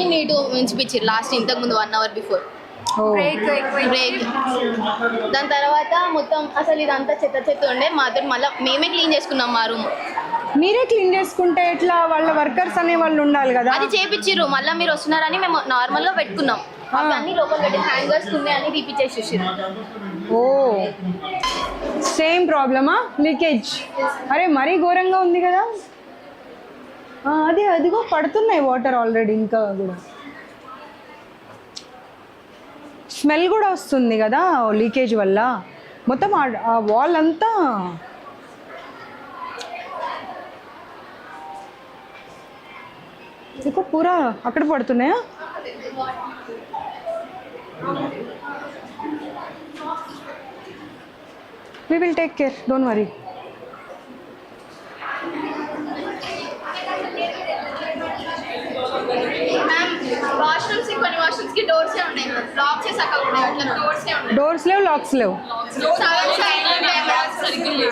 అన్ని neat ఉంచిపించారు last ఇంతకు ముందు వన్ అవర్ బిఫోర్ ఓ. బ్రేక్ దాని తర్వాత మొత్తం అసలు ఇదంతా చెత్త చెత్త ఉండే మాతో మళ్ళీ మేమే క్లీన్ చేసుకున్నాం మా రూమ్ మీరే క్లీన్ చేసుకుంటే ఎట్లా వాళ్ళ వర్కర్స్ అనే వాళ్ళు ఉండాలి కదా? అది చేపించిర్రు మళ్ళీ మీరు వస్తున్నారని మేము నార్మల్గా పెట్టుకున్నాం. అన్ని లోపల పెట్టి హ్యాంగర్స్ ఉన్నాయి అని తీపిచ్చేసేసారు ఓ. సేమ్ ప్రాబ్లమా లీకేజ్ అరే మరీ ఘోరంగా ఉంది కదా? అదే అదిగో పడుతున్నాయి వాటర్ ఆల్రెడీ ఇంకా కూడా. స్మెల్ కూడా వస్తుంది కదా లీకేజ్ వల్ల. మొత్తం ఆ వాల్ అంతా ఇక పూరా అక్కడ పడుతున్నాయా? We will take care don't worry doors లేవు లాక్స్ లేవు.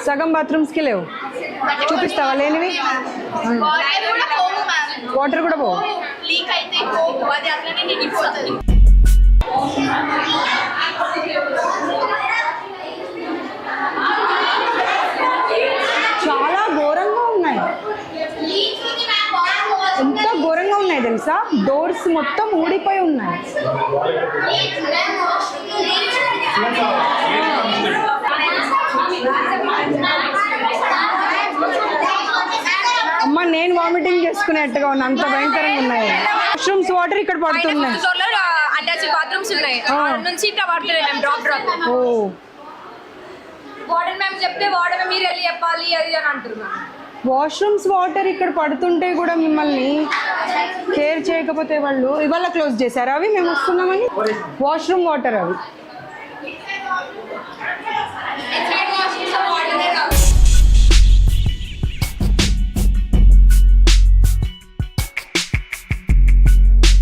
సగం బాత్రూమ్స్కి లేవు చూపిస్తావా లేనివి? వాటర్ కూడా పోవు చాలా ఘోరంగా ఉన్నాయి. ఎంత ఘోరంగా ఉన్నాయి తెలుసా? డోర్స్ మొత్తం ఊడిపోయి ఉన్నాయి. అమ్మ నేను వామిటింగ్ చేసుకునేట్టుగా ఉన్నా. అంత భయంకరంగా ఉన్నాయి. వాష్రూమ్స్ వాటర్ ఇక్కడ పడుతున్నాయి. అటాచ్ బాత్రూమ్స్ ఉన్నాయి. ఆ. ఆడ నుంచి ఇట్లా పడుతున్నాయి మేము డ్రాప్ డ్రాప్ ఓ. వార్డెన్ మ్యామ్ చెప్తే వార్డెన్ మీరు వెళ్ళి చెప్పాలి అది అని అంటారు మ్యామ్ వాష్రూమ్స్ వాటర్ ఇక్కడ పడుతుంటే కూడా మిమ్మల్ని కేర్ చేయకపోతే వాళ్ళు ఇవాళ క్లోజ్ చేశారు అవి? మేము వస్తున్నామని? వాష్రూమ్ వాటర్ అవి.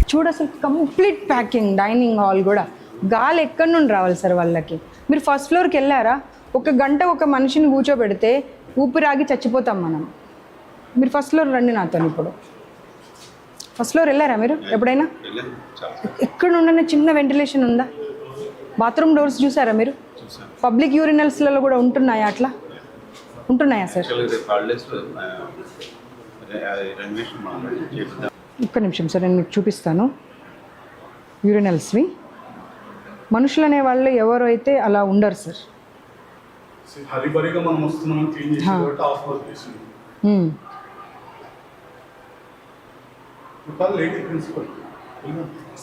చూడు అసలు కంప్లీట్ ప్యాకింగ్ డైనింగ్ హాల్ కూడా గాలి ఎక్కడి నుండి రావాలి సార్ వాళ్ళకి మీరు ఫస్ట్ ఫ్లోర్కి వెళ్ళారా ఒక గంట ఒక మనిషిని కూర్చోబెడితే ఊపిరాగి చచ్చిపోతాం మనం మీరు ఫస్ట్ ఫ్లోర్ రండి నాతో ఇప్పుడు ఫస్ట్ ఫ్లోర్ వెళ్ళారా మీరు ఎప్పుడైనా ఎక్కడ ఉండనే చిన్న వెంటిలేషన్ ఉందా బాత్రూమ్ డోర్స్ చూసారా మీరు పబ్లిక్ యూరినల్స్లలో కూడా ఉంటున్నాయా అట్లా ఉంటున్నాయా సార్ ఒక్క నిమిషం సార్ నేను మీకు చూపిస్తాను. యూరినల్స్వి మనుషులు అనే వాళ్ళు ఎవరు అయితే అలా ఉండరు సార్.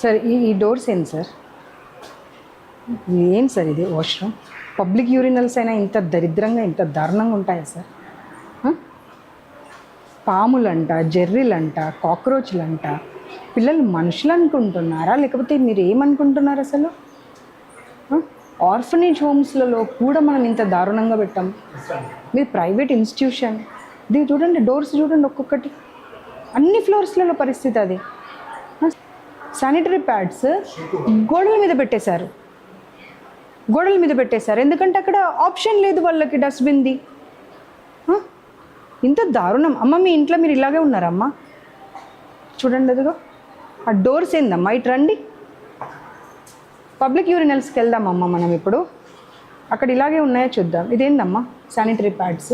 సార్ ఈ ఈ డోర్స్ ఏంటి సార్? ఏం సార్ ఇది? వాష్రూమ్? పబ్లిక్ యూరినల్స్ అయినా ఇంత దరిద్రంగా ఇంత దారుణంగా ఉంటాయా సార్? పాములంట జెర్రీలంట కాక్రోచ్లంట పిల్లలు మనుషులు అనుకుంటున్నారా లేకపోతే మీరు ఏమనుకుంటున్నారు అసలు? ఆర్ఫనేజ్ హోమ్స్లలో కూడా మనం ఇంత దారుణంగా పెట్టాం. మీరు ప్రైవేట్ ఇన్స్టిట్యూషన్. ఇది చూడండి డోర్స్ చూడండి ఒక్కొక్కటి. అన్ని ఫ్లోర్స్లలో పరిస్థితి అది. శానిటరీ ప్యాడ్స్ గోడల మీద పెట్టేశారు. గోడల మీద పెట్టేశారు. ఎందుకంటే అక్కడ ఆప్షన్ లేదు వాళ్ళకి డస్ట్బిన్ది. ఇంత దారుణం. అమ్మ మీ ఇంట్లో మీరు ఇలాగే ఉన్నారమ్మా. చూడండి అదిగో. ఆ డోర్స్ ఏందమ్మా? ఇటు రండి. పబ్లిక్ యూరినల్స్కి వెళ్దామమ్మా మనం ఇప్పుడు. అక్కడ ఇలాగే ఉన్నాయో చూద్దాం. ఇదేందమ్మా? Sanitary pads.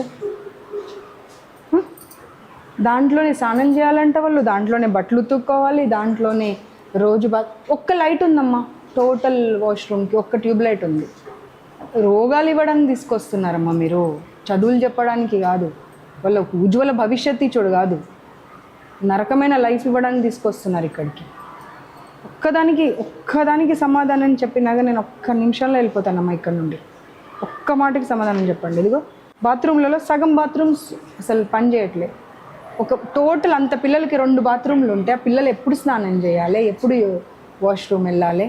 దాంట్లోనే స్నానం చేయాలంటే వాళ్ళు. దాంట్లోనే బట్టలు ఉతుక్కోవాలి. దాంట్లోనే రోజు బా ఒక్క లైట్ ఉందమ్మా. టోటల్ వాష్రూమ్కి ఒక్క ట్యూబ్ లైట్ ఉంది. రోగాలు ఇవ్వడానికి తీసుకొస్తున్నారమ్మా మీరు. చదువులు చెప్పడానికి కాదు. వాళ్ళ ఉజ్వల భవిష్యత్ ఇచ్చుడు కాదు. నరకమైన లైఫ్ ఇవ్వడానికి తీసుకొస్తున్నారు ఇక్కడికి. ఒక్కదానికి ఒక్కదానికి సమాధానం చెప్పినాక నేను ఒక్క నిమిషంలో వెళ్ళిపోతానమ్మా ఇక్కడ నుండి. ఒక్క మాటకి సమాధానం చెప్పండి. ఇదిగో బాత్రూమ్లలో సగం బాత్రూమ్స్ అసలు పని చేయట్లే. ఒక టోటల్ అంత పిల్లలకి రెండు బాత్రూమ్లు ఉంటే ఆ పిల్లలు ఎప్పుడు స్నానం చేయాలి? ఎప్పుడు వాష్రూమ్ వెళ్ళాలి?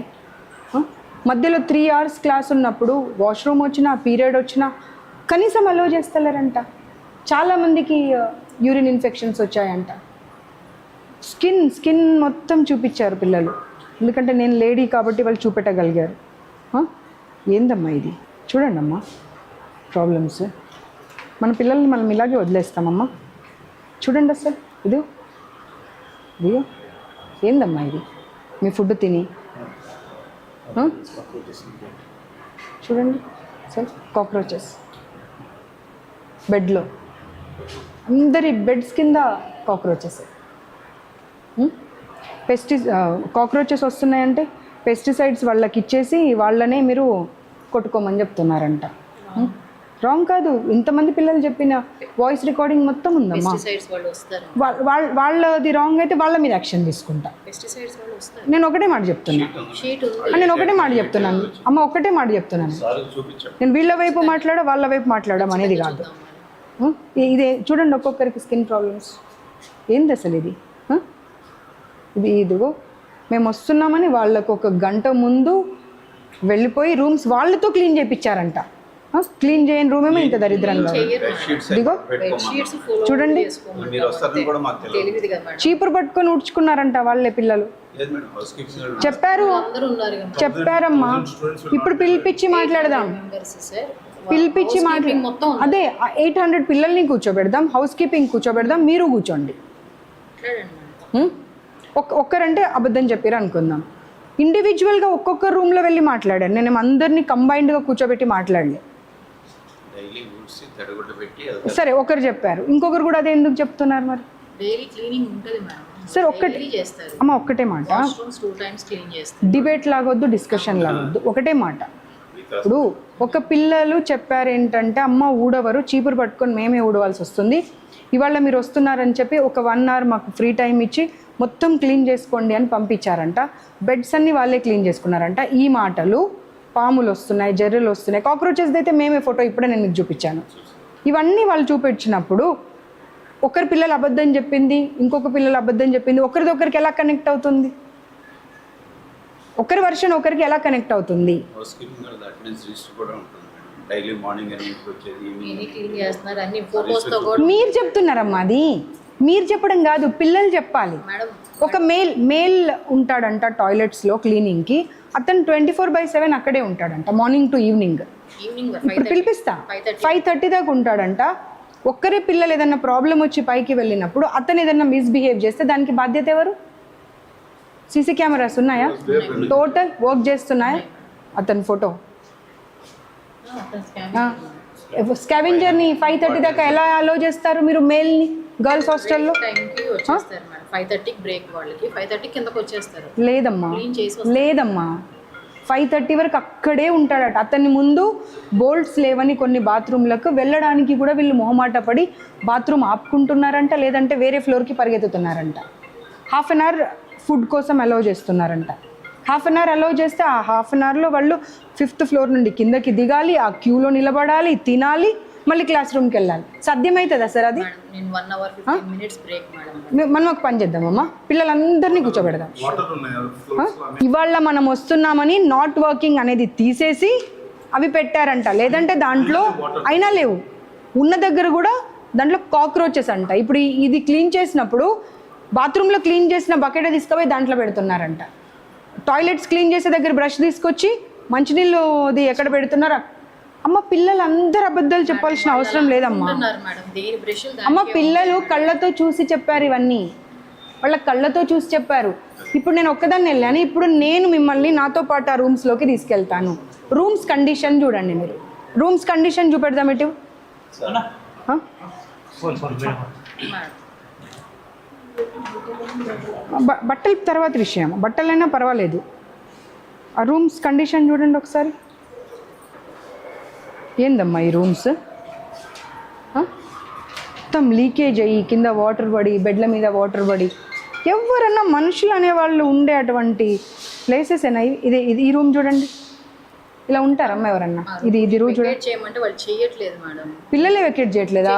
మధ్యలో త్రీ అవర్స్ క్లాస్ ఉన్నప్పుడు వాష్రూమ్ వచ్చినా పీరియడ్ వచ్చినా కనీసం అలో చేస్తలేరంట. చాలామందికి యూరిన్ ఇన్ఫెక్షన్స్ వచ్చాయంట. స్కిన్ స్కిన్ మొత్తం చూపించారు పిల్లలు. ఎందుకంటే నేను లేడీ కాబట్టి వాళ్ళు చూపెట్టగలిగారు. ఏందమ్మా ఇది? చూడండి అమ్మా ప్రాబ్లమ్స్ మన పిల్లల్ని మనం ఇలాగే వదిలేస్తామమ్మా. చూడండి అసలు. ఇది. ఇదిగో ఏందమ్మా ఇది? మీ ఫుడ్ తిని. చూడండి. Sir cockroaches. బెడ్లో. అందరి బెడ్స్ కింద కాక్రోచెస్. పెస్టి కాక్రోచెస్ వస్తున్నాయంటే పెస్టిసైడ్స్ వాళ్ళకి ఇచ్చేసి వాళ్ళనే మీరు కొట్టుకోమని చెప్తున్నారంట. రాంగ్ కాదు ఇంతమంది పిల్లలు చెప్పిన వాయిస్ రికార్డింగ్ మొత్తం ఉందమ్మా. పెస్టిసైడ్స్ వాళ్ళు వస్తారు? వా- వాళ్ళ వాళ్ళది రాంగ్ అయితే వాళ్ళ మీద యాక్షన్ తీసుకుంటా. పెస్టిసైడ్స్ వాళ్ళు వస్తారు? నేను ఒకటే మాట చెప్తున్నా. నేను ఒకటే మాట చెప్తున్నాను. అమ్మ ఒకటే మాట చెప్తున్నాను. నేను వీళ్ళ వైపు మాట్లాడా వాళ్ళ వైపు మాట్లాడడం అనేది కాదు. ఇదే చూడండి ఒక్కొక్కరికి స్కిన్ ప్రాబ్లమ్స్. ఏంది అసలు ఇది? ఇది ఇదిగో మేము వస్తున్నామని వాళ్ళకు ఒక గంట ముందు వెళ్ళిపోయి రూమ్స్ వాళ్ళతో క్లీన్ చేయించారంట క్లీన్ చేయని రూమ్ ఏమో ఇంత దరిద్రంగా ఇదిగో చూడండి. మీరు వస్తారని కూడా మాకు తెలియదు తెలియదు. కదా మేడం. చీపురు పట్టుకొని ఉడ్చుకున్నారంట వాళ్ళే పిల్లలు. చెప్పారు. అందరూ ఉన్నారు కదా. చెప్పారమ్మా. ఇప్పుడు పిలిపించి మాట్లాడదాం. పిలిపించి మాట్లా మొత్తం అదే ఎయిట్ హండ్రెడ్ పిల్లల్ని కూర్చోబెడదాం హౌస్ కీపింగ్ కూర్చోబెడదాం మీరు కూర్చోండి. ఒక్కరంటే అబద్ధం చెప్పారు అనుకుందాం. ఇండివిజువల్గా ఒక్కొక్క రూమ్లో వెళ్ళి మాట్లాడాను నేను అందరినీ కంబైన్డ్గా కూర్చోబెట్టి మాట్లాడలే. సరే ఒకరు చెప్పారు. ఇంకొకరు కూడా అదే ఎందుకు చెప్తున్నారు మరి? సార్ ఒక్కటి అమ్మ ఒక్కటే మాట. వాష్రూమ్స్ టూ టైమ్స్ క్లీన్ చేస్తారు. డిబేట్ లాగొద్దు డిస్కషన్ లాగొద్దు ఒకటే మాట. ఇప్పుడు ఒక పిల్లలు చెప్పారు ఏంటంటే అమ్మ ఊడవరు చీపురు పట్టుకొని మేమే ఊడవలసి వస్తుంది. ఇవాళ మీరు వస్తున్నారని చెప్పి ఒక వన్ అవర్ మాకు ఫ్రీ టైం ఇచ్చి మొత్తం క్లీన్ చేసుకోండి అని పంపించారంట. బెడ్స్ అన్ని వాళ్ళే క్లీన్ చేసుకున్నారంట. ఈ మాటలు పాములు వస్తున్నాయి జర్రెలు వస్తున్నాయి కాక్రోచెస్ అయితే మేమే ఫోటో ఇప్పుడే నేను మీకు చూపించాను. ఇవన్నీ వాళ్ళు చూపించినప్పుడు ఒకరి పిల్లలు అబద్ధం చెప్పింది ఇంకొక పిల్లలు అబద్ధం చెప్పింది ఒకరిది ఒకరికి ఎలా కనెక్ట్ అవుతుంది? ఒకరి వర్షన్ ఒకరికి ఎలా కనెక్ట్ అవుతుంది? మీరు చెప్తున్నారమ్మా అది. మీరు చెప్పడం కాదు పిల్లలు చెప్పాలి. మేడం ఒక మేల్ మేల్ ఉంటాడంట టాయిలెట్స్లో క్లీనింగ్కి అతను ట్వంటీ ఫోర్ బై సెవెన్ అక్కడే ఉంటాడంట మార్నింగ్ టు ఈవినింగ్ ఈవినింగ్ ఇప్పుడు పిలిపిస్తా. ఫైవ్ థర్టీ ఫైవ్ థర్టీ దాకా ఉంటాడంట. ఒక్కరే పిల్లలు ఏదైనా ప్రాబ్లం వచ్చి పైకి వెళ్ళినప్పుడు అతను ఏదైనా మిస్బిహేవ్ చేస్తే దానికి బాధ్యత ఎవరు? సీసీ కెమెరాస్ ఉన్నాయా? టోటల్ వర్క్ చేస్తున్నాయా? అతని ఫోటో స్కావెంజర్ని ఫైవ్ థర్టీ దాకా ఎలా అలో చేస్తారు మీరు మేల్ని గర్ల్స్ హాస్టల్లో టైంకి వచ్చేస్తారు మేడం. ఫైవ్ థర్టీకి బ్రేక్ వాళ్ళకి. ఫైవ్ థర్టీ కిందకి వచ్చేస్తారు. లేదమ్మా. క్లీన్ చేసి లేదమ్మా. ఫైవ్ థర్టీ వరకు అక్కడే ఉంటాడట. అతని ముందు బోల్ట్స్ లేవని కొన్ని బాత్రూమ్లకు వెళ్ళడానికి కూడా వీళ్ళు మొహమాట పడి బాత్రూమ్ ఆపుకుంటున్నారంట లేదంటే వేరే ఫ్లోర్కి పరిగెత్తుతున్నారంట. హాఫ్ అన్ అవర్ ఫుడ్ కోసం అలౌ చేస్తున్నారంట. హాఫ్ అన్ అవర్ అలౌ చేస్తే ఆ హాఫ్ అన్ అవర్లో వాళ్ళు ఫిఫ్త్ ఫ్లోర్ నుండి కిందకి దిగాలి ఆ క్యూలో నిలబడాలి తినాలి మళ్ళీ క్లాస్ రూమ్కి వెళ్ళాలి. సాధ్యమవుతుందా సార్ అది? మనం ఒక పని చేద్దామమ్మా. పిల్లలందరినీ కూర్చోబెడదాం. వాటర్ ఉన్నాయి ఆ? ఫ్లోర్స్ ఇవాళ మనం వస్తున్నామని నాట్ వర్కింగ్ అనేది తీసేసి అవి పెట్టారంట. లేదంటే దాంట్లో అయినా లేవు. ఉన్న దగ్గర కూడా దాంట్లో కాక్రోచెస్ అంట. ఇప్పుడు ఇది క్లీన్ చేసినప్పుడు బాత్రూంలో క్లీన్ చేసిన బకెట్ తీసుకుపోయి దాంట్లో పెడుతున్నారంట. టాయిలెట్స్ క్లీన్ చేసే దగ్గర బ్రష్ తీసుకొచ్చి మంచినీళ్ళుది ఎక్కడ పెడుతున్నారు? అమ్మ పిల్లలు అందరు అబద్ధాలు చెప్పాల్సిన అవసరం లేదమ్మా. ఉన్నారు మేడం దేని బ్రష్లు అమ్మ పిల్లలు కళ్ళతో చూసి చెప్పారు ఇవన్నీ. వాళ్ళ కళ్ళతో చూసి చెప్పారు. ఇప్పుడు నేను ఒక్కదాన్ని వెళ్ళాను. ఇప్పుడు నేను మిమ్మల్ని నాతో పాటు ఆ రూమ్స్లోకి తీసుకెళ్తాను. రూమ్స్ కండిషన్ చూడండి మీరు. రూమ్స్ కండిషన్ చూపెడదాం ఇటు. బట్టల తర్వాత విషయం. బట్టలైనా పర్వాలేదు. ఆ రూమ్స్ కండిషన్ చూడండి ఒకసారి. ఏందమ్మా ఈ రూమ్స్? మొత్తం లీకేజ్ అయ్యి కింద వాటర్ పడి బెడ్ల మీద వాటర్ పడి. ఎవరన్నా మనుషులు అనేవాళ్ళు ఉండే అటువంటి ప్లేసెస్ అయినాయి ఇది ఇది ఈ రూమ్ చూడండి. ఇలా ఉంటారమ్మా ఎవరన్నా? ఇది ఇది రూమ్ చూడండి. వెకేట్ చేయమంటే వాళ్ళు చేయట్లేదు మేడం. పిల్లలే వెకేట్ చేయట్లేదా?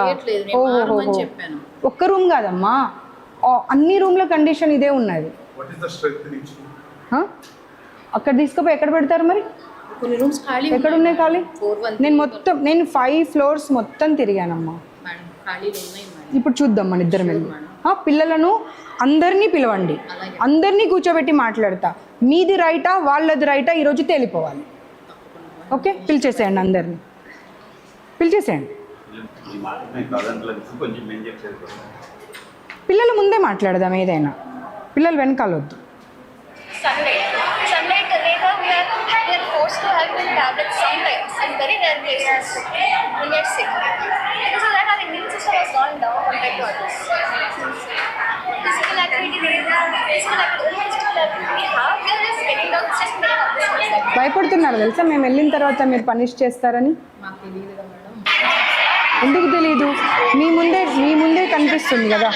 చెప్పాను. ఒక్క రూమ్ కాదమ్మా. అన్ని రూమ్ల కండిషన్ ఇదే ఉన్నది? అక్కడ తీసుకుపోయి ఎక్కడ పెడతారు మరి? కొన్ని రూమ్స్ ఖాళీ ఎక్కడ ఉన్నాయి. ఖాళీ? నేను మొత్తం నేను ఫైవ్ ఫ్లోర్స్ మొత్తం తిరిగానమ్మా. మేడం ఖాళీలు ఉన్నాయి మేడం ఇప్పుడు చూద్దాం మన ఇద్దరం వెళ్ళి. ఆ, పిల్లలను అందరినీ పిలవండి. అందరినీ కూర్చోబెట్టి మాట్లాడతా. మీది రైటా వాళ్ళది రైటా ఈరోజు తేలిపోవాలి. ఓకే? పిలిచేసేయండి అందరినీ. పిలిచేసేయండి. పిల్లలు ముందే మాట్లాడదాం ఏదైనా. పిల్లలు వెనకాల వద్దు భయపడుతున్నారు తెలుసా? మేము వెళ్ళిన తర్వాత మీరు పనిష్ చేస్తారని? ఎందుకు తెలియదు మీ ముందే మీ ముందే కనిపిస్తుంది కదా.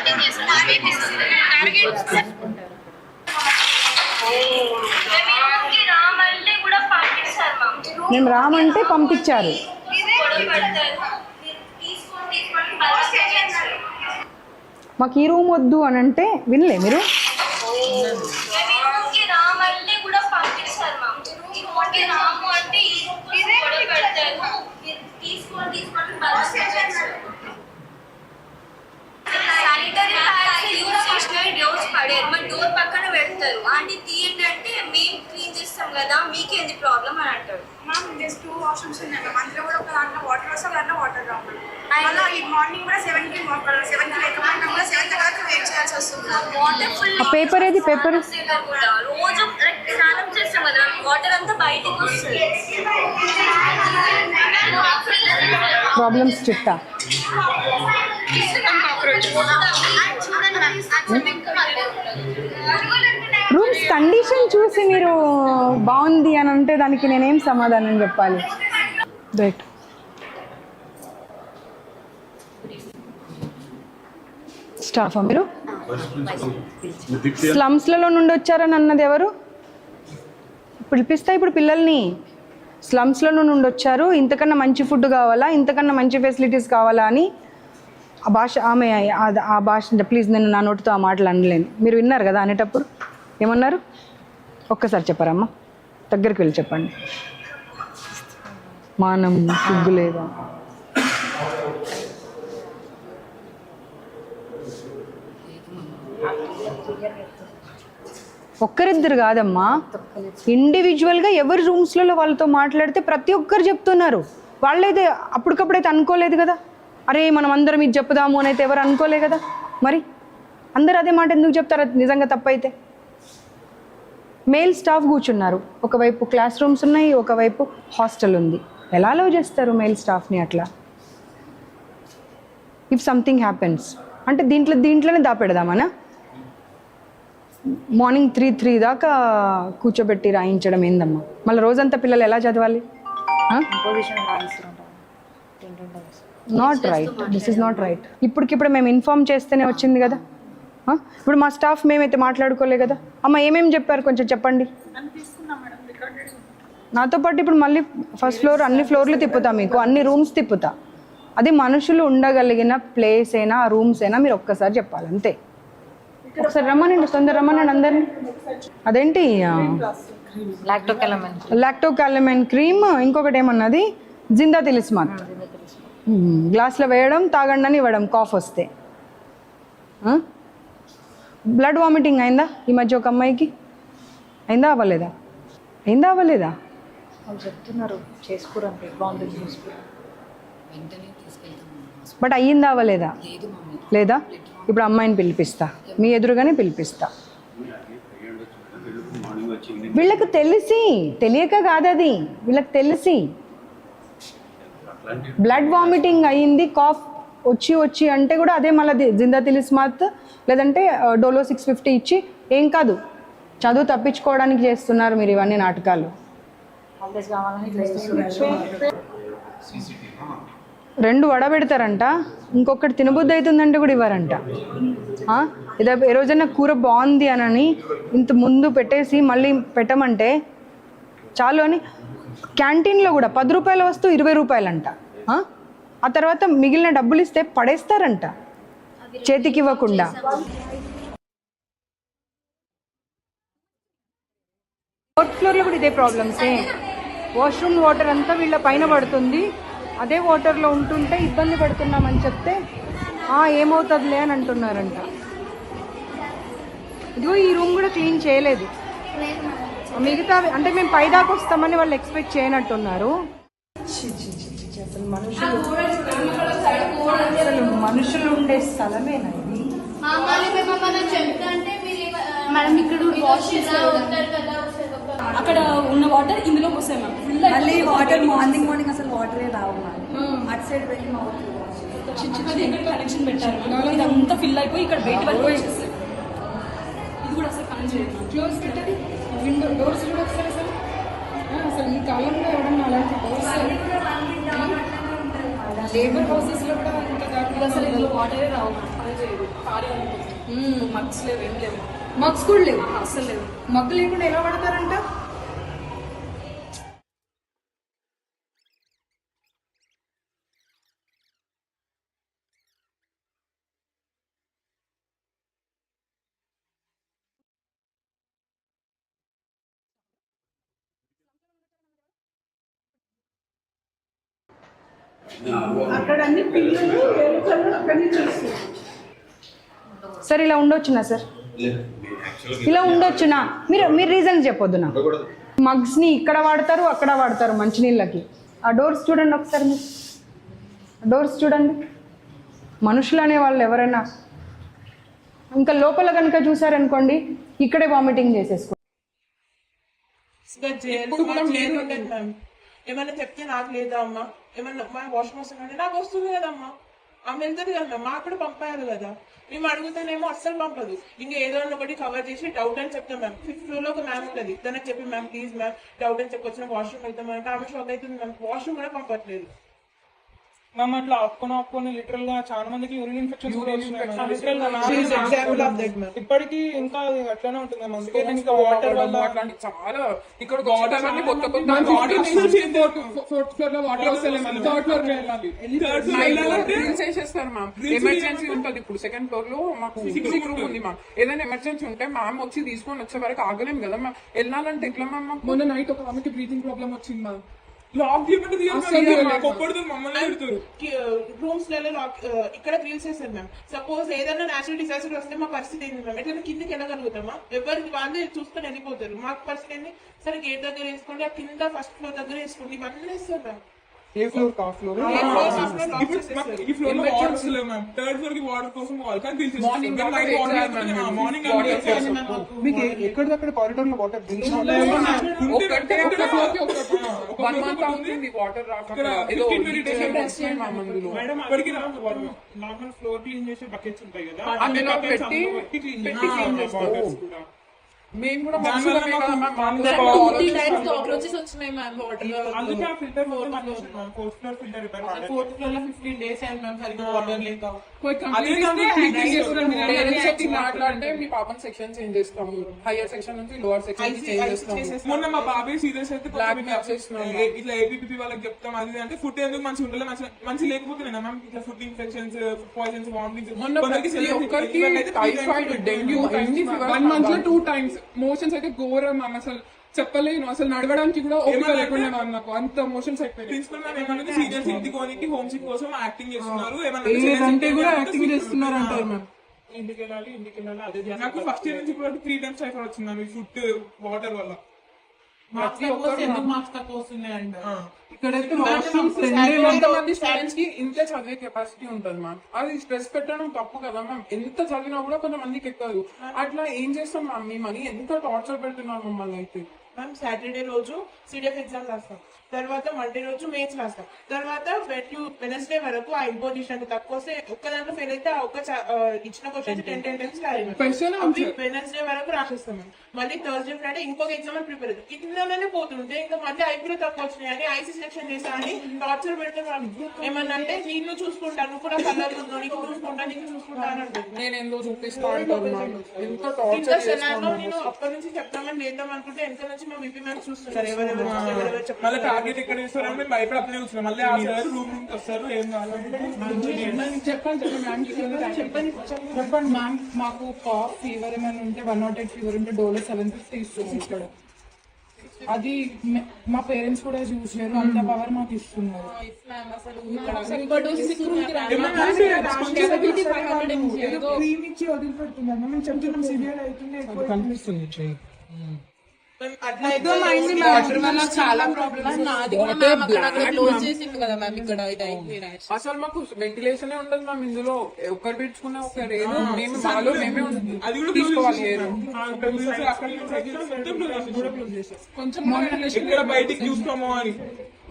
మేము రామంటే పంపించారు. మాకు ఈ రూమ్ వద్దు అని అంటే వినలే మీరు రూమ్కి రామ్ అంటే కూడా పంపిస్తారు మ్యామ్ ఈ రూమ్కి రాము అంటే ఈ రూమ్ కూడా పెడతారు తీసుకొని తీసుకొని బలవంతం చేస్తారు శానిటరీ ప్యాడ్స్ యూజ్ చేసిన డోర్స్ పడారు మరి డోర్ పక్కన పెడతారు. ఆంటీ తీయండి అంటే మేము క్లీన్ చేస్తాం కదా మీకేంది ప్రాబ్లం అని అంటారు. మ్యామ్ జస్ట్ టూ వాష్రూమ్స్ ఉన్నాయి మ్యామ్ అందులో కూడా ఒక దాంట్లో వాటర్ వస్తే దాంట్లో వాటర్ రావు మళ్ళీ ఈ మార్నింగ్ కూడా సెవెన్కి సెవెన్కి లేకపోయినా కూడా సెవెన్ తర్వాత వెయిట్ చేయాల్సి వస్తుంది వాటర్ ఫుల్ పేపర్ ఏది? పేపర్ కూడా. రోజు స్నానం చేస్తాం కదా వాటర్ అంతా బయటకు వస్తుంది. ప్రాబ్లమ్స్ చిట్టా రూమ్స్ కండిషన్ చూసి మీరు బాగుంది అని అంటే దానికి నేనేం సమాధానం చెప్పాలి? రైట్ స్టాఫా మీరు? స్లమ్స్లలో నుండి వచ్చారని అన్నది ఎవరు? పిలిపిస్తా ఇప్పుడు పిల్లల్ని. స్లమ్స్లో నుండి వచ్చారు. ఇంతకన్నా మంచి ఫుడ్ కావాలా? ఇంతకన్నా మంచి ఫెసిలిటీస్ కావాలా అని ఆ భాష ఆమె ఆ- భాష ప్లీజ్ నేను నా నోటితో ఆ మాటలు అనలేను. మీరు విన్నారు కదా అనేటప్పుడు? ఏమన్నారు? ఒక్కసారి చెప్పారమ్మా. దగ్గరికి వెళ్ళి చెప్పండి. మానం సిగ్గు లేదా? ఒక్కరిద్దరు కాదమ్మా. ఇండివిజువల్గా ఎవరి రూమ్స్లలో వాళ్ళతో మాట్లాడితే ప్రతి ఒక్కరు చెప్తున్నారు. వాళ్ళైతే అప్పటికప్పుడైతే అనుకోలేదు కదా. అరే మనం అందరం ఇది చెప్పుదాము అని అయితే ఎవరు అనుకోలే కదా. మరి అందరు అదే మాట ఎందుకు చెప్తారు? నిజంగా తప్పైతే. మేల్ స్టాఫ్ కూర్చున్నారు. ఒకవైపు క్లాస్ రూమ్స్ ఉన్నాయి ఒకవైపు హాస్టల్ ఉంది. ఎలా అలౌ చేస్తారు మేల్ స్టాఫ్ని అట్లా? ఇఫ్ సంథింగ్ హ్యాపెన్స్ అంటే దీంట్లో దీంట్లోనే దాపెడదామనా? మార్నింగ్ త్రీ త్రీ దాకా కూర్చోబెట్టి రాయించడం ఏందమ్మా? మళ్ళీ రోజంతా పిల్లలు ఎలా చదవాలి? Not right this is not right ఇప్పటికిప్పుడు మేము ఇన్ఫామ్ చేస్తేనే వచ్చింది కదా? ఇప్పుడు మా స్టాఫ్ మేమైతే మాట్లాడుకోలే కదా? అమ్మ ఏమేమి చెప్పారు? కొంచెం చెప్పండి. నాతో పాటు ఇప్పుడు మళ్ళీ ఫస్ట్ ఫ్లోర్ అన్ని ఫ్లోర్లు తిప్పుతా మీకు. అన్ని రూమ్స్ తిప్పుతా. అది మనుషులు ఉండగలిగిన ప్లేస్ అయినా రూమ్స్ అయినా మీరు ఒక్కసారి చెప్పాలి అంతే. ఒకసారి రమ్మనండి తొందర రమ్మనండి అందరినీ. అదేంటి? లాక్టోకెలమెన్ లాక్టోకాలమెన్ క్రీమ్ ఇంకొకటి ఏమన్నది? జిందా తిలిస్మాత్. గ్లాస్లో వేయడం తాగండి అని ఇవ్వడం కాఫ్ వస్తే. బ్లడ్ వామిటింగ్ అయిందా ఈ మధ్య ఒక అమ్మాయికి? అయిందా అవ్వలేదా? అయిందా అవ్వలేదా? వాళ్ళు చెప్తున్నారు బట్ అయ్యిందా అవ్వలేదా? లేదా ఇప్పుడు అమ్మాయిని పిలిపిస్తా. మీ ఎదురుగానే పిలిపిస్తా. వీళ్ళకి తెలిసి తెలియక కాదు అది వీళ్ళకి తెలిసి బ్లడ్ వామిటింగ్ అయ్యింది కాఫ్ వచ్చి వచ్చి అంటే కూడా అదే మళ్ళీ జిందా తిలిస్మాత్ లేదంటే డోలో సిక్స్ ఫిఫ్టీ ఇచ్చి ఏం కాదు. చదువు తప్పించుకోవడానికి చేస్తున్నారు మీరు ఇవన్నీ నాటకాలు. రెండు వడబెడతారంట ఇంకొకటి తినబుద్ధి అవుతుందంటే కూడా ఇవ్వరంట. ఆ? ఇదే ఏ రోజైనా కూర బాగుంది అనని ఇంత ముందు పెట్టేసి మళ్ళీ పెట్టమంటే చాలు అని క్యాంటీన్లో కూడా పది రూపాయల వస్తువు ఇరవై రూపాయలంట. ఆ? ఆ తర్వాత మిగిలిన డబ్బులు ఇస్తే పడేస్తారంట. చేతికి ఇవ్వకుండా. ఫోర్త్ ఫ్లోర్లో కూడా ఇదే ప్రాబ్లమ్సే వాష్రూమ్ వాటర్ అంతా వీళ్ళ పైన పడుతుంది. అదే వాటర్లో ఉంటుంటే ఇబ్బంది పడుతున్నామని చెప్తే ఏమవుతుందిలే అని అంటున్నారంట. ఇదిగో ఈ రూమ్ కూడా క్లీన్ చేయలేదు. మిగతా అంటే మేము పైదాకా వస్తామని వాళ్ళు ఎక్స్పెక్ట్ చేయనట్టున్నారు. అసలు మనుషులు అసలు మనుషులు ఉండే స్థలమేనా ఇది? మేడం ఇక్కడ అక్కడ ఉన్న వాటర్ ఇందులోకి వస్తాయి మ్యామ్ ఫుల్ మళ్ళీ వాటర్ మార్నింగ్ మార్నింగ్ అసలు వాటరే రావు అటు సైడ్ వెళ్ళి మా చిన్న కనెక్షన్ పెట్టారు. ఇదంతా ఫిల్ అయిపోయి ఇక్కడ బయట వరకు ఇది కూడా అసలు పని చేయదు క్లోజ్ పెట్టది విండో డోర్స్ కూడా ఒకసారి అసలు. అసలు ఈ కాలంలో ఎవడన్నా అలాంటి డోర్స్ లేబర్ హౌసెస్లో కూడా ఇంత కాకుండా అసలు ఇందులో వాటరే రావు. మగ్స్ లేవు ఏం లేవు. మగ్స్ కూడా లేవు? అసలు లేవు. మగ్గు లేకుండా ఎలా పడతారంట సార్ ఇలా ఉండొచ్చునా సార్? ఇలా ఉండొచ్చునా? మీరు మీరు రీజన్ చెప్పొద్దు నాకు. మగ్స్ని ఇక్కడ వాడతారు అక్కడ వాడతారు మంచినీళ్ళకి. ఆ డోర్స్ చూడండి ఒకసారి మీరు. డోర్స్ చూడండి. మనుషులు అనే వాళ్ళు ఎవరైనా. ఇంకా లోపల కనుక చూసారనుకోండి ఇక్కడే వామిటింగ్ చేసేసుకో ఏమైనా చెప్తే నాకు లేదా అమ్మా ఏమన్నా మా వాషింగ్ మెషిన్ అంటే నాకు వస్తుంది కదమ్మా ఆమె వెళ్తుంది కదా మా కూడా పంపారు కదా. మేము అడుగుతానేమో అస్సలు పంపదు. ఇంకా ఏదో ఒకటి కవర్ చేసి డౌట్ అని చెప్తాం మ్యామ్ ఫిఫ్త్ ఫ్లోర్లో ఒక మ్యామ్ ఉంటుంది. తనకు చెప్పి మ్యామ్ ప్లీజ్ మ్యామ్ డౌట్ అని చెప్పి వచ్చిన వాష్రూమ్ వెళ్తాం అంటే ఆమె షాక్ అవుతుంది మ్యామ్ వాష్రూమ్ కూడా పంపట్లేదు. మ్యామ్ అట్లా ఆపుకొని ఆపుకొని లిటరల్గా చాలా మందికి యూరిన్ ఇన్ఫెక్షన్స్ కూడా. ఇప్పటికీ ఇంకా అట్లానే ఉంటుంది అందుకే ఇంకా వాటర్ వల్ల చాలా ఇక్కడ వాటర్ అన్ని కొత్త కొత్త ఫోర్త్ ఫ్లోర్లో water ma'am third floor emergency ఉంటుంది. ఇప్పుడు సెకండ్ ఫ్లోర్లో మాకు ఫిక్సింగ్ రూమ్ ఉంది మ్యామ్ ఏదైనా ఎమర్జెన్సీ ఉంటే మ్యామ్ వచ్చి తీసుకొని వచ్చే వరకు ఆగలేం కదా మ్యామ్ వెళ్ళాలంటే ఎట్లా మ్యామ్ మొన్న నైట్ ఒక ఆమెకి బ్రీతింగ్ ప్రాబ్లం వచ్చింది మ్యామ్ లాక్ కొప్పడుతుంది మమ్మల్ని పెడుతుంది రూమ్స్లలో లాక్ ఇక్కడ గ్రిల్స్ చేస్తారు మ్యామ్ సపోజ్ ఏదైనా నేచురల్ డిజాస్టర్ వస్తే మా పరిస్థితి ఏంటి మ్యామ్ ఎట్లా కిందకి వెళ్ళగలుగుతామా? ఎవరికి వాళ్ళే చూసుకొని వెళ్ళిపోతారు. మా పరిస్థితి ఏంటి సరే గేట్ దగ్గర వేసుకోండి ఆ కింద ఫస్ట్ ఫ్లోర్ దగ్గర వేసుకోండి. ఇవన్నీ వేస్తారు మ్యామ్ ఏ ఫ్లోర్ కా ఫ్లోర్ ఏ floor కా floor lock చేసేస్తారు. ఈ ఫ్లోర్లో వాటర్ వస్తలేవు మ్యామ్ థర్డ్ ఫ్లోర్కి వాటర్ కోసం పోవాలి కానీ తీసేసి Morning water exam, morning water exam. మీకు ఎక్కడిదక్కడ కారిడార్లో వాటర్ ఒకటే ఒక floor కి ఒక వన్ మంత్ అవుతుంది వాటర్ రాక ఏదో irritation మ్యామ్ అందులో మేడం అక్కడికి నార్మల్ ఫ్లోర్ క్లీన్ చేసే బకెట్స్ ఉంటాయి కదా. అందులో అన్ని buckets పెట్టి అందులో పెట్టి clean పెట్టి చేస్తాం. clean చేస్తాం. waters కూడా. మేము కూడా దానివల్ల మనుషులమే కదా మ్యామ్ మాకు అందరం మాకు already టైమ్స్ కాక్రోచెస్ వచ్చినాయి మ్యామ్ వాటర్ అందుకే ఆ filter fourth floor filter repair fourth ఫ్లోర్లో ఫిఫ్టీన్ డేస్ అయింది మ్యామ్ సరిగ్గా వాటర్ లేక అదే పేరెంట్స్ వచ్చి మాట్లాడితే మీ పాపం సెక్షన్ చేంజ్ చేస్తాము హైయర్ సెక్షన్ నుంచి లోవర్ సెక్షన్ చేంజ్ చేస్తాము మొన్న మా బాబాయ్ సీరియస్ అయితే Black కొంచెం marks చేస్తున్నాం. ఏ- ఇట్లా ఏపీపీ వాళ్ళకి చెప్తాం అది ఇది అంటే ఫుడ్ ఎందుకు మంచి ఉండలేదు మంచి మంచి లేకపోతున్నాయి మ్యామ్ ఇట్లా food infections food poisons vomitings మొన్న ప్రతి ఒక్కరికి టైఫాయిడ్ డెంగ్యూ అన్ని వన్ మంత్లో టూ టైమ్స్ మోషన్స్ అయితే ఘోరం మ్యామ్ అసలు చెప్పలేను. అసలు నడవడానికి కూడా ఓపిక లేకుండా మ్యామ్ నాకు. అంత మోషన్స్ అయిపోయింది ప్రిన్సిపల్ మ్యామ్ ఏమన్నా సీరియస్ ఇంటికోనికి హోమ్ సిక్ కోసం యాక్టింగ్ చేస్తున్నారు? ఏదంటే కూడా యాక్టింగ్ చేస్తున్నారు అంటారు మ్యామ్. ఇంటికి వెళ్ళాలి ఇంటికి వెళ్ళాలి అదే. నాకు ఫస్ట్ ఇయర్ నుంచి ఇప్పుడు త్రీ టైమ్స్ టైఫాయిడ్ వచ్చింది మ్యామ్ ఈ ఫుడ్ వాటర్ వల్ల. ఇక్కడైతే మంది స్టూడెంట్స్కి ఇంత చదివే కెపాసిటీ ఉంటుంది మ్యామ్ అది స్ట్రెస్ పెట్టడం తప్పు కదా మ్యామ్ ఎంత చదివినా కూడా కొంతమందికి ఎక్కదు. అట్లా ఏం చేస్తాం మ్యామ్ మనీ ఎంత టార్చర్ పెడుతున్నారు మమ్మల్ని అయితే? మ్యామ్ సాటర్డే రోజు సిడిఎఫ్ ఎగ్జామ్ రాస్తాం. తర్వాత మండే రోజు మెయిన్స్ రాస్తాం. తర్వాత వెనస్డే వరకు ఆ ఇంపోజిషన్ తక్కువ వస్తే ఒక్క దాంట్లో ఫెయిల్ అయితే ఆ ఒక్క ఇచ్చిన question ten ten times Wednesday వరకు రాసేస్తాం మ్యామ్ మళ్ళీ థర్స్డే ఫ్రైడే ఇంకొక ఎగ్జామ్ అని ప్రిపేర్ అవుతుంది కిందనే పోతుంటే ఇంకా మళ్ళీ ఐపీలో తక్కువ వచ్చినాయి. అని ఐసీ సెలక్షన్ చేస్తా అని టార్చర్ పెడతాను ఏమన్నా అంటే నిన్ను చూసుకుంటాను నువ్వు కూడా కలర్ ఉందో నీకు చూసుకుంటా నీకు చూసుకుంటా అని నేను ఎందుకు చూపిస్తా అంటాను ఎంత టార్చర్ నేను అప్పటి నుంచి చెప్తామని లేద్దాం అనుకుంటే ఎంత నుంచి మా బీపీ మ్యామ్ చూస్తున్నారు. ఎవరెవరు ఎవరెవరు టార్గెట్ ఎక్కడ ఇస్తారని మేము భయపడి అట్లనే కూర్చున్నాం మళ్ళీ ఆ సార్ రూమ్ నుంచి వస్తారు ఏం కావాలంటే చెప్పండి చెప్పండి మ్యామ్ చెప్పండి. మ్యామ్ మాకు కాఫ్ ఫీవర్ ఏమైనా ఉంటే వన్ నాట్ ఎయిట్ ఫీవర్ ఉంటే డోలో సెవెన్ ఫిఫ్టీ ఇస్తుంది ఇక్కడ అది మే- పేరెంట్స్ కూడా చూసారు అంత పవర్ మాకు ఇస్తున్నారు. ఇచ్చి వదిలిపెడుతున్నారు. మేము చెప్తున్నాం సివియర్ అవుతుంది కనిపిస్తుంది చాలా నాది క్లోజ్ చేసింది కదా మ్యామ్ ఇక్కడ. అసలు మాకు వెంటిలేషన్ ఉండదు మ్యామ్ ఇందులో. ఒక్కరు పెట్టుకున్న ఒక మేము మాలో మేమే అది కూడా తీసుకోవాలి ఏరు కొంచెం ఇక్కడ బయటికి చూస్తామో అని.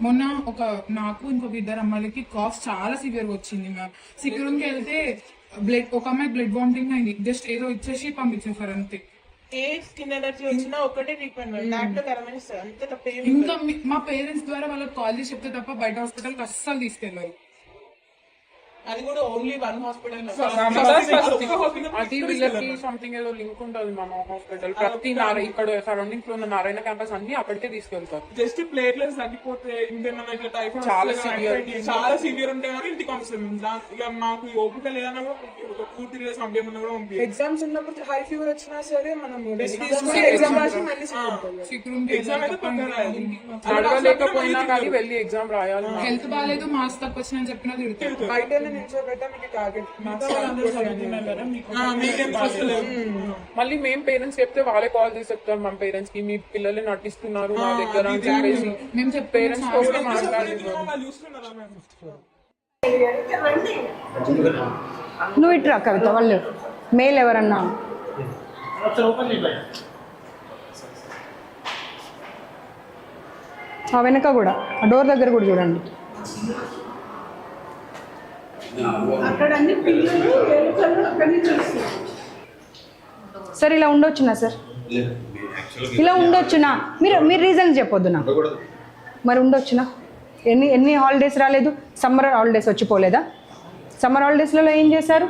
మొన్న ఒక నాకు ఇంకొక ఇద్దరు అమ్మాయిలకి కాఫ్ చాలా సివియర్ వచ్చింది మ్యామ్ సిక్యూర్కి వెళ్తే బ్లడ్ ఒక అమ్మాయి బ్లడ్ వామిటింగ్ అయింది. జస్ట్ ఏదో ఇచ్చేసి పంపించేసారు అంతే. ఏ స్కిన్ ఎలర్జీ వచ్చినా ఒకటే ట్రీట్మెంట్ దాంట్లో గమనిస్తారు అంతే తప్ప ఇంకా మీ- మా పేరెంట్స్ ద్వారా వాళ్ళకి కాల్ చేసి చెప్తే తప్ప బయట హాస్పిటల్కి అస్సలు తీసుకెళ్ళారు. అది కూడా ఓన్లీ వన్ హాస్పిటల్ అది వీళ్ళకి సంథింగ్ ఏదో లింక్ ఉంటుంది మన హాస్పిటల్ ప్రతి నార ఇక్కడ సరౌండింగ్స్లో ఉన్న నారాయణ క్యాంపస్ అన్ని అక్కడికే తీసుకెళ్తారు జస్ట్ ప్లేట్లెస్ తగ్గిపోతే ఇంకేమన్నా ఇట్లా టైఫాయిడ్ చాలా severe. చాలా సివియర్ ఉంటే కానీ ఇంటికి పంపిస్తాం ఇక మాకు ఓపిక లేదన్నా ఒక టూ త్రీ డేస్ కూడా పంపి ఎగ్జామ్స్ ఉన్నప్పుడు హై ఫీవర్ వచ్చినా సరే మనం ఎగ్జామ్ రాసి మళ్ళీ ఎగ్జామ్ అయితే పక్కన రాయాలి. నడవలేకపోయినా కానీ వెళ్ళి ఎగ్జామ్ రాయాలి హెల్త్ బాగాలేదు మార్క్స్ తక్కువ వచ్చిన చెప్పినా తిరుగుతారు మళ్ళీ మేము పేరెంట్స్ చెప్తే వాళ్ళే కాల్ చేసి చెప్తారు మా పేరెంట్స్కి మీ పిల్లలు నటిస్తున్నారు మా దగ్గర అని చెప్పేసి. మేము చెప్పి పేరెంట్స్ నువ్వు ఇట్రా కవిత వాళ్ళు మేల్ ఎవరన్నా? ఆ వెనక కూడా ఆ డోర్ దగ్గర కూడా చూడండి. సార్ ఇలా ఉండొచ్చునా సార్? లేదు మీరు యాక్చువల్గా ఇలా ఉండొచ్చునా? మీరు మీరు రీజన్ చెప్పొద్దు నాకు మరి ఉండొచ్చునా? ఎన్ని ఎన్ని హాలిడేస్ రాలేదు? సమ్మర్ హాలిడేస్ వచ్చిపోలేదా? సమ్మర్ హాలిడేస్లలో ఏం చేశారు?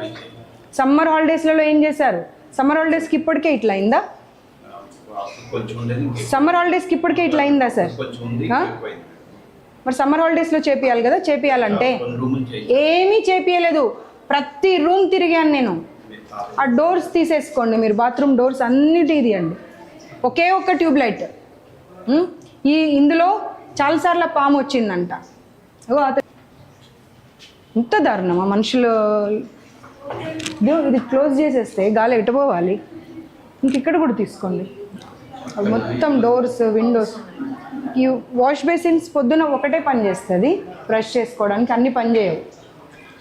సమ్మర్ హాలిడేస్లలో ఏం చేశారు? సమ్మర్ హాలిడేస్కి ఇప్పటికే ఇట్లా అయిందా? సమ్మర్ హాలిడేస్కి ఇప్పటికే ఇట్లా అయిందా సార్ కొంచెం ఉంది ఆ? ఎక్కువైంది మరి సమ్మర్ హాలిడేస్లో చేపియాలి కదా చేపియాలంటే? ఏమీ చేపియలేదు. ప్రతి రూమ్ తిరిగాను నేను. ఆ డోర్స్ తీసేసుకోండి మీరు బాత్రూమ్ డోర్స్ అన్నిటి తీయండి. ఒకే ఒక్క ట్యూబ్ లైట్. ఉమ్, ఈ ఇందులో చాలాసార్లు పాము వచ్చిందంట. ఓ అత ఇంత దారుణమా మనుషులు? ఇదో క్లోజ్ చేసేస్తే గాలి ఎటు పోవాలి? ఇంక ఇక్కడ కూడా తీసుకోండి. మొత్తం డోర్స్ విండోస్. ఈ వాష్ బేసిన్స్ పొద్దున ఒకటే పని చేస్తుంది బ్రష్ చేసుకోవడానికి అన్ని పని చేయవు.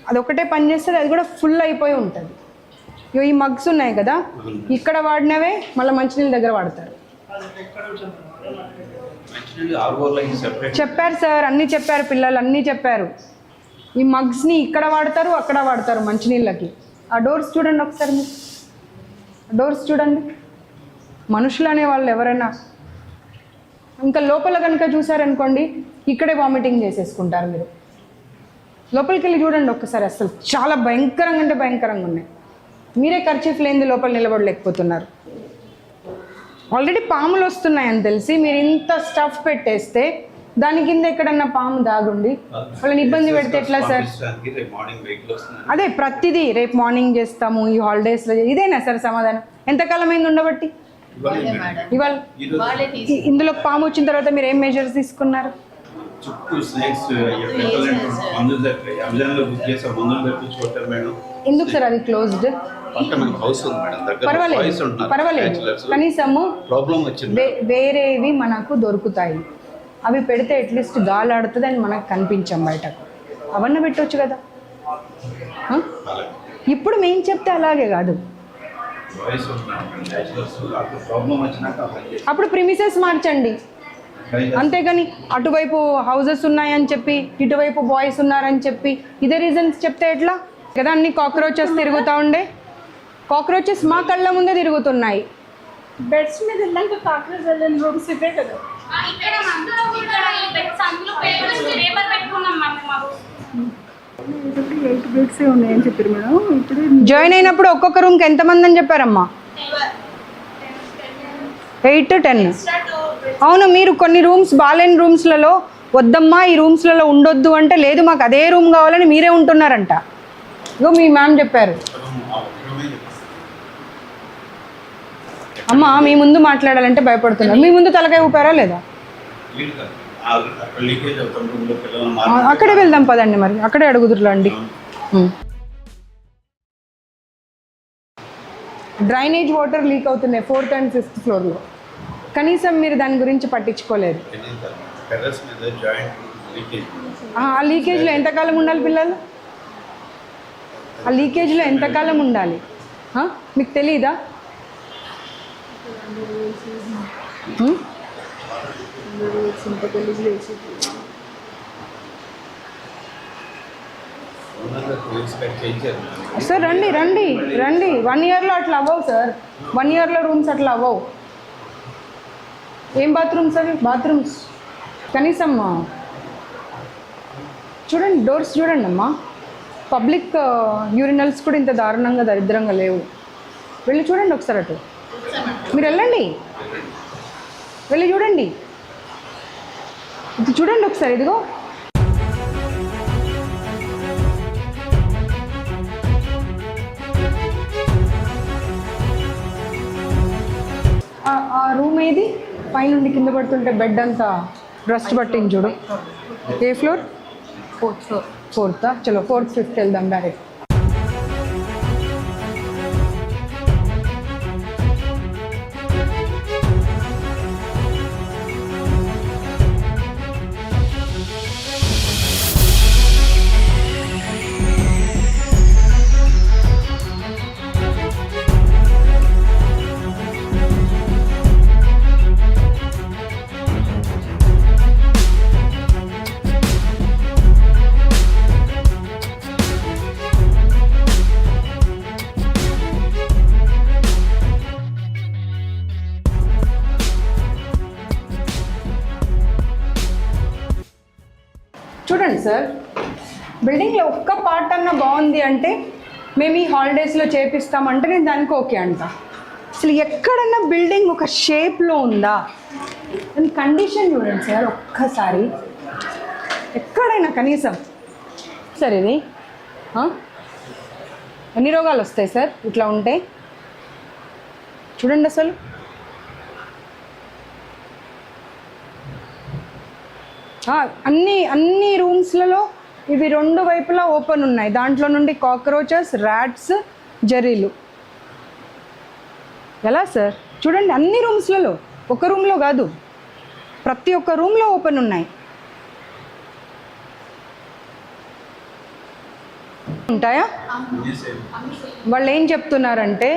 అది ఒకటే పని చేస్తుంది అది కూడా ఫుల్ అయిపోయి ఉంటుంది. ఇగో ఈ మగ్స్ ఉన్నాయి కదా ఇక్కడ వాడినవే మళ్ళీ మంచినీళ్ళ దగ్గర వాడతారు. చెప్పారు సార్ అన్నీ చెప్పారు పిల్లలు అన్నీ చెప్పారు. ఈ మగ్స్ని ఇక్కడ వాడతారు అక్కడ వాడతారు మంచినీళ్ళకి. ఆ డోర్స్ చూడండి ఒకసారి మీరు. డోర్స్ చూడండి. మనుషులు అనే వాళ్ళు ఎవరైనా ఇంకా లోపల కనుక చూసారనుకోండి ఇక్కడే వామిటింగ్ చేసేసుకుంటారు మీరు. లోపలికి వెళ్ళి చూడండి ఒక్కసారి అసలు చాలా భయంకరంగా అంటే భయంకరంగా ఉన్నాయి. మీరే ఖర్చీఫ్ లేనిది లోపల నిలబడలేకపోతున్నారు. ఆల్రెడీ పాములు వస్తున్నాయని తెలిసి మీరు ఇంత స్టఫ్ పెట్టేస్తే దాని కింద ఎక్కడన్నా పాము దాగుండి వాళ్ళని ఇబ్బంది పెడితే ఎట్లా సార్? అదే ప్రతిదీ రేపు మార్నింగ్ చేస్తాము ఈ హాలిడేస్లో ఇదేనా సార్ సమాధానం? ఎంతకాలం అయింది ఉండబట్టి? ఇవాళ ఇందులో పాము వచ్చిన తర్వాత మీరు ఏం మెజర్స్ తీసుకున్నారు? చుట్టూ స్నేక్స్ మందులు దగ్గర అమెజాన్లో బుక్ చేసే మందులు తెప్పించుకుంటారు మేడం. ఎందుకు సార్ అది క్లోజ్డ్ పక్కన హౌస్ ఉంది మేడం. దగ్గర పర్వాలేదు పర్వాలేదు. కనీసము ప్రాబ్లం వచ్చింది వే- వేరేవి మనకు దొరుకుతాయి. అవి పెడితే అట్లీస్ట్ గాలి ఆడుతుంది అని మనకు కనిపించాం బయటకు. అవన్నీ పెట్టొచ్చు కదా. ఇప్పుడు మేము చెప్తే అలాగే కాదు. అప్పుడు ప్రిమిసెస్ మార్చండి. అంతేగాని అటువైపు హౌసెస్ ఉన్నాయని చెప్పి ఇటువైపు బాయ్స్ ఉన్నారని చెప్పి ఇదే రీజన్స్ చెప్తే ఎట్లా? కదా అన్ని కాక్రోచెస్ తిరుగుతూ ఉండే? కాక్రోచెస్ మా కళ్ళ ముందే తిరుగుతున్నాయి. బెడ్స్ మీద వెళ్ళాక కాక్రోచ్ వెళ్ళిన రూమ్స్ ఇవే కదా. ఎయిట్ బెడ్స్ ఉన్నాయని చెప్పారు మేడం. ఇప్పుడు జాయిన్ అయినప్పుడు ఒక్కొక్క రూమ్కి ఎంతమంది అని చెప్పారమ్మా? ఎయిట్ టెన్ అవును మీరు కొన్ని రూమ్స్ బాలేని రూమ్స్లలో వద్దమ్మా ఈ రూమ్స్లలో ఉండొద్దు అంటే లేదు మాకు అదే రూమ్ కావాలని మీరే ఉంటున్నారంట. ఇగో మీ మ్యామ్ చెప్పారు. అమ్మ మీ ముందు మాట్లాడాలంటే భయపడుతున్నారు. మీ ముందు తలకాయ ఊపారా లేదా? అక్కడ లీకేజ్ అవుతాం పిల్లలు వెళ్దాం పదండి మరి. అక్కడే అడుగుదురులండి. డ్రైనేజ్ వాటర్ లీక్ అవుతున్నాయి ఫోర్త్ అండ్ ఫిఫ్త్ ఫ్లోర్లో. కనీసం మీరు దాని గురించి పట్టించుకోలేదు. ఆ లీకేజ్లో ఎంతకాలం ఉండాలి పిల్లలు? ఆ లీకేజ్లో ఎంతకాలం ఉండాలి? మీకు చేయించారు సార్ రండి రండి రండి. వన్ ఇయర్లో అట్లా అవ్వవు సార్. వన్ ఇయర్లో రూమ్స్ అట్లా అవ్వవు. ఏం బాత్రూమ్స్ అవి బాత్రూమ్స్ కనీసం చూడండి డోర్స్ చూడండి అమ్మా. పబ్లిక్ యూరినల్స్ కూడా ఇంత దారుణంగా దరిద్రంగా లేవు. వెళ్ళి చూడండి ఒకసారి అటు. మీరు వెళ్ళండి. వెళ్ళి చూడండి. ఇది చూడండి ఒకసారి ఇదిగో. ఆ- రూమ్ ఏది? పైనుండి కింద పడుతుంటే బెడ్ అంతా రస్ట్ పట్టింది చూడు. ఏ ఫ్లోర్ ఫోర్త్ ఫ్లోర్ ఫోర్త్ చలో ఫోర్త్ ఫిఫ్త్ వెళ్దాం డైరెక్ట్ బిల్డింగ్లో ఒక్క పార్ట్ అన్న బాగుంది అంటే మేము ఈ హాలిడేస్లో చేపిస్తామంటే నేను దానికి ఓకే అంట. అసలు ఎక్కడన్నా బిల్డింగ్ ఒక షేప్లో ఉందా? దాని కండిషన్ చూడండి సార్ ఒక్కసారి. ఎక్కడైనా కనీసం. సార్ ఇది? ఎన్ని రోగాలు వస్తాయి సార్ ఇట్లా ఉంటే? చూడండి అసలు. అన్ని అన్ని రూమ్స్లలో ఇవి రెండు వైపులా ఓపెన్ ఉన్నాయి. దాంట్లో నుండి కాక్రోచెస్ ర్యాట్స్ జరీలు ఎలా సార్? చూడండి అన్ని రూమ్స్లలో ఒక రూమ్లో కాదు ప్రతి ఒక్క రూమ్లో ఓపెన్ ఉన్నాయి. ఉంటాయా? వాళ్ళు ఏం చెప్తున్నారంటే